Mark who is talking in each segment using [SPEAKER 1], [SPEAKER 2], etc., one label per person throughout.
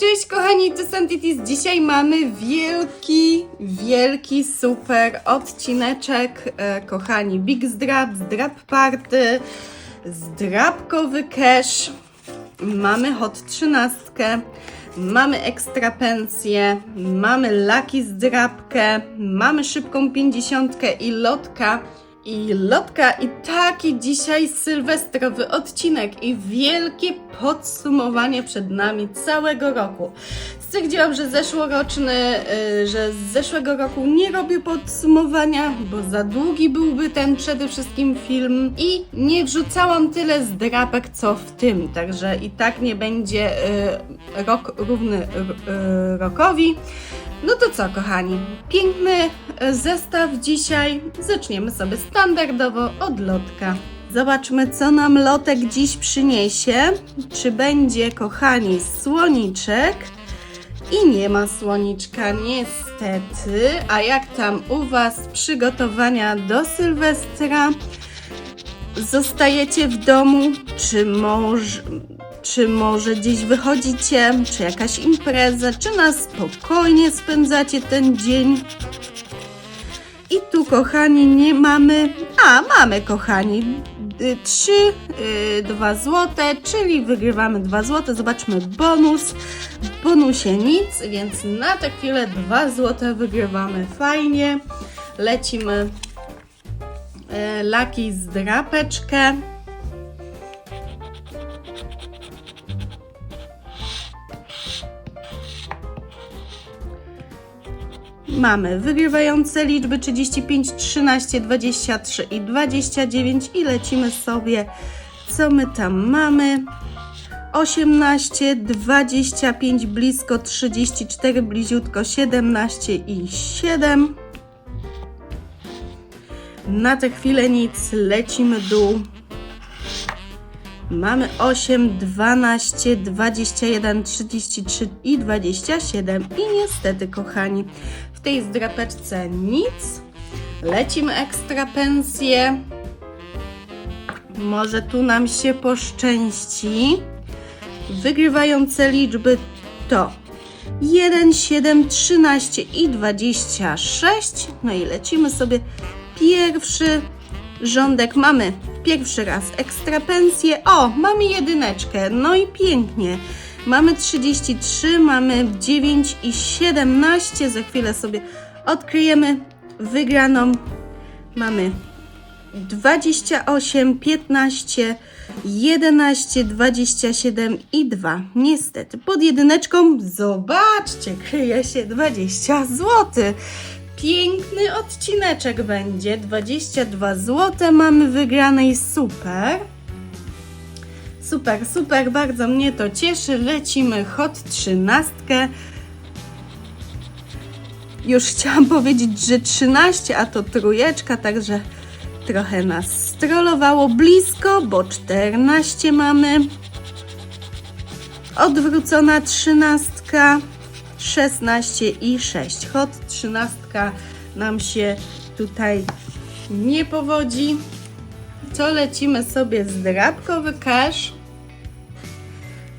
[SPEAKER 1] Cześć kochani, to Santitis. Dzisiaj mamy wielki, wielki, super odcineczek. E, kochani, Big Zdrab, Zdrab Party, zdrabkowy cash. Mamy hot 13, mamy ekstra pensję, mamy laki zdrabkę, mamy szybką 50 i lotka. I lotka i taki dzisiaj sylwestrowy odcinek i wielkie podsumowanie przed nami całego roku. Stwierdziłam, że zeszłoroczny, y, że z zeszłego roku nie robię podsumowania, bo za długi byłby ten przede wszystkim film i nie wrzucałam tyle zdrapek co w tym, także i tak nie będzie y, rok równy y, rokowi. No to co, kochani? Piękny zestaw dzisiaj. Zaczniemy sobie standardowo od lotka. Zobaczmy, co nam lotek dziś przyniesie. Czy będzie, kochani, słoniczek? I nie ma słoniczka, niestety. A jak tam u Was przygotowania do Sylwestra? Zostajecie w domu? Czy może, czy może gdzieś wychodzicie? Czy jakaś impreza? Czy na spokojnie spędzacie ten dzień? I tu, kochani, nie mamy. A, mamy, kochani. Y, Trzy, y, dwa złote, czyli wygrywamy dwa złote. Zobaczmy bonus. W bonusie nic, więc na tę chwilę dwa złote wygrywamy fajnie. Lecimy e, laki z drapeczkę. Mamy wygrywające liczby 35, 13, 23 i 29 i lecimy sobie, co my tam mamy. 18, 25, blisko 34, bliziutko 17 i 7. Na tę chwilę nic, lecimy dół. Mamy 8, 12, 21, 33 i 27. I niestety, kochani, tej zdrapeczce nic. Lecimy ekstra pensję. Może tu nam się poszczęści. Wygrywające liczby to 1, 7, 13 i 26. No i lecimy sobie pierwszy rządek. Mamy pierwszy raz ekstra pensję. O, mamy jedyneczkę. No i pięknie. Mamy 33, mamy 9 i 17. Za chwilę sobie odkryjemy wygraną. Mamy 28, 15, 11, 27 i 2. Niestety, pod jedyneczką, zobaczcie, kryje się 20 zł. Piękny odcineczek będzie. 22 zł mamy wygranej. Super. Super, super, bardzo mnie to cieszy. Lecimy hot 13. Już chciałam powiedzieć, że 13, a to trójeczka, także trochę nas strollowało blisko, bo 14 mamy. Odwrócona 13, 16 i 6. Hot 13 nam się tutaj nie powodzi. Co lecimy sobie z drabkowy cash?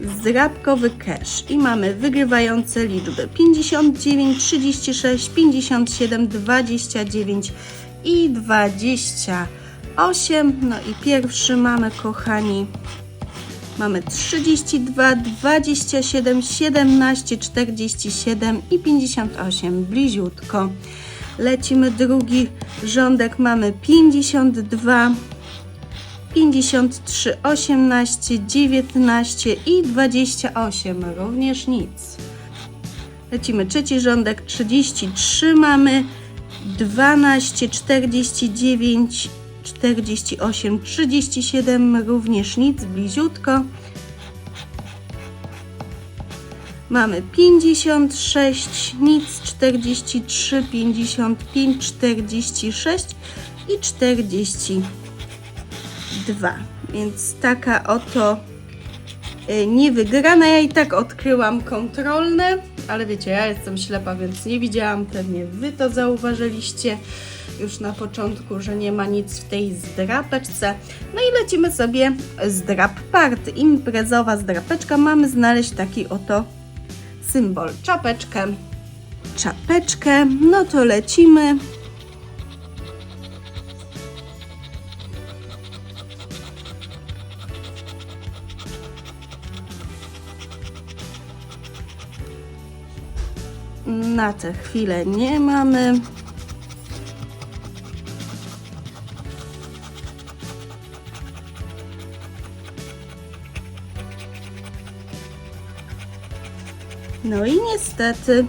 [SPEAKER 1] Zdrabkowy cash i mamy wygrywające liczby 59, 36, 57, 29 i 28. No i pierwszy mamy, kochani, mamy 32, 27, 17, 47 i 58, bliziutko. Lecimy drugi rządek, mamy 52, 53, 18, 19 i 28, również nic. Lecimy. Trzeci rządek, 33 mamy, 12, 49, 48, 37, również nic, bliziutko. Mamy 56, nic, 43, 55, 46 i 40 dwa. Więc taka oto e, niewygrana. Ja i tak odkryłam kontrolne, ale wiecie, ja jestem ślepa, więc nie widziałam, pewnie wy to zauważyliście już na początku, że nie ma nic w tej zdrapeczce. No i lecimy sobie zdrap part. Imprezowa zdrapeczka. Mamy znaleźć taki oto symbol. Czapeczkę. Czapeczkę. No to lecimy. Na tę chwilę nie mamy. No i niestety.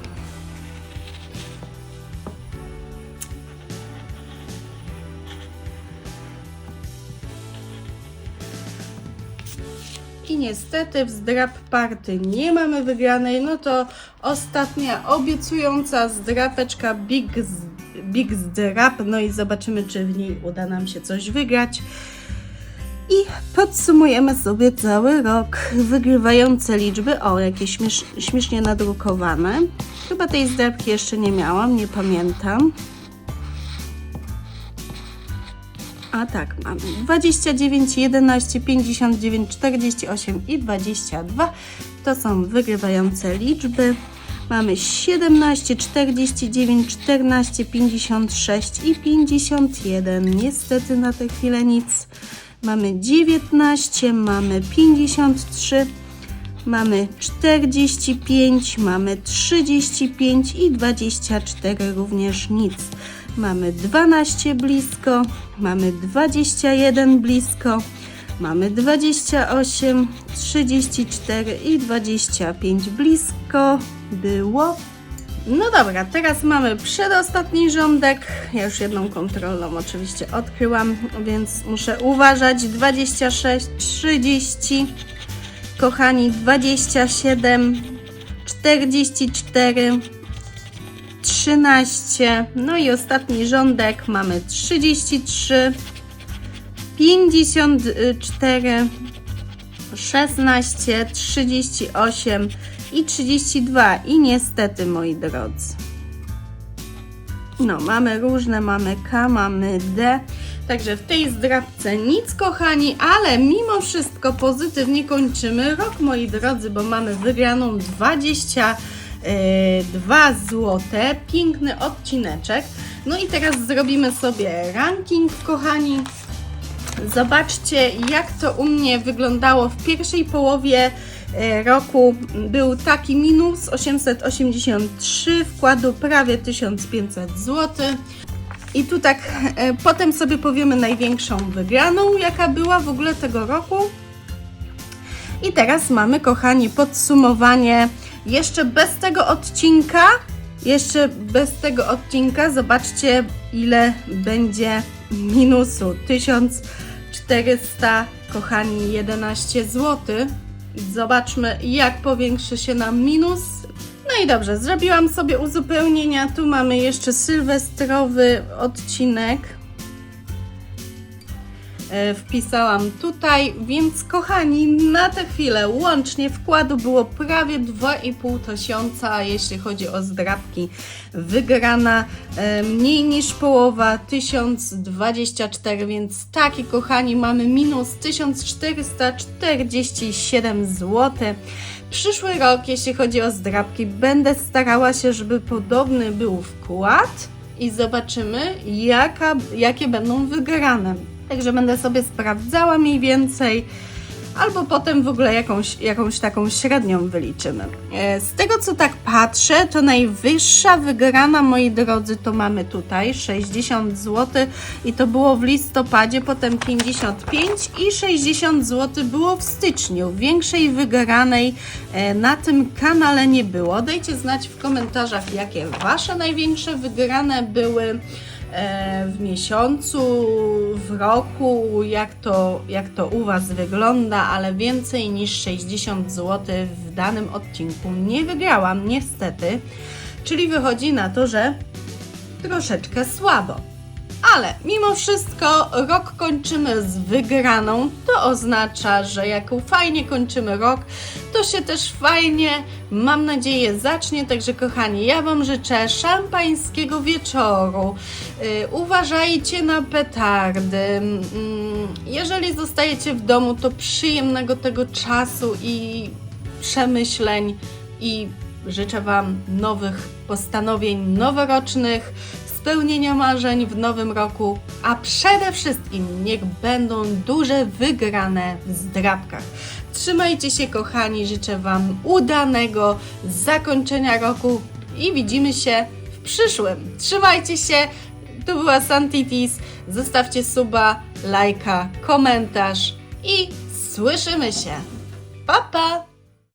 [SPEAKER 1] Niestety w zdrap party nie mamy wygranej, no to ostatnia obiecująca zdrapeczka Big, Big Zdrap, no i zobaczymy, czy w niej uda nam się coś wygrać. I podsumujemy sobie cały rok. Wygrywające liczby, o jakieś śmiesz, śmiesznie nadrukowane. Chyba tej zdrapki jeszcze nie miałam, nie pamiętam. A tak, mamy 29, 11, 59, 48 i 22. To są wygrywające liczby. Mamy 17, 49, 14, 56 i 51. Niestety na tę chwilę nic. Mamy 19, mamy 53, mamy 45, mamy 35 i 24 również nic. Mamy 12 blisko, mamy 21 blisko, mamy 28, 34 i 25 blisko było. No dobra, teraz mamy przedostatni rządek. Ja już jedną kontrolną oczywiście odkryłam, więc muszę uważać. 26, 30, kochani, 27, 44, 13. No i ostatni rządek mamy 33, 54, 16, 38 i 32. I niestety, moi drodzy. No, mamy różne, mamy K, mamy D. Także w tej zdrabce nic, kochani, ale mimo wszystko pozytywnie kończymy rok, moi drodzy, bo mamy wygraną 22 złote. Piękny odcineczek. No i teraz zrobimy sobie ranking, kochani. Zobaczcie, jak to u mnie wyglądało w pierwszej połowie e, roku. Był taki minus 883, wkładu prawie 1500 zł. I tak e, potem sobie powiemy największą wygraną, jaka była w ogóle tego roku. I teraz mamy, kochani, podsumowanie jeszcze bez tego odcinka. Jeszcze bez tego odcinka, zobaczcie, ile będzie minusu. 1400, kochani, 11 zł. Zobaczmy, jak powiększy się nam minus. No i dobrze, zrobiłam sobie uzupełnienia. Tu mamy jeszcze sylwestrowy odcinek. E, Wpisałam tutaj, więc kochani, na tę chwilę łącznie wkładu było prawie 2,5 tysiąca, jeśli chodzi o zdrabki. Wygrana e, mniej niż połowa, 1024, więc taki kochani mamy minus 1447 zł. Przyszły rok, jeśli chodzi o zdrabki, będę starała się, żeby podobny był wkład i zobaczymy, jaka, jakie będą wygrane. Także będę sobie sprawdzała mniej więcej, albo potem w ogóle jakąś, jakąś taką średnią wyliczymy. E, Z tego co tak patrzę, to najwyższa wygrana, moi drodzy, to mamy tutaj 60 zł i to było w listopadzie, potem 55 i 60 zł było w styczniu. Większej wygranej e, na tym kanale nie było. Dajcie znać w komentarzach, jakie Wasze największe wygrane były w miesiącu, w roku, jak to, jak to u Was wygląda, ale więcej niż 60 zł w danym odcinku nie wygrałam, niestety. Czyli wychodzi na to, że troszeczkę słabo. Ale mimo wszystko rok kończymy z wygraną. To oznacza, że jak fajnie kończymy rok, to się też fajnie, mam nadzieję, zacznie. Także kochani, ja Wam życzę szampańskiego wieczoru. Yy, uważajcie na petardy. Mm, jeżeli zostajecie w domu, to przyjemnego tego czasu i przemyśleń i życzę Wam nowych postanowień noworocznych, spełnienia marzeń w nowym roku, a przede wszystkim niech będą duże wygrane w zdrabkach. Trzymajcie się kochani, życzę Wam udanego zakończenia roku i widzimy się w przyszłym. Trzymajcie się, to była Santitis, zostawcie suba, lajka, komentarz i słyszymy się. Pa, pa!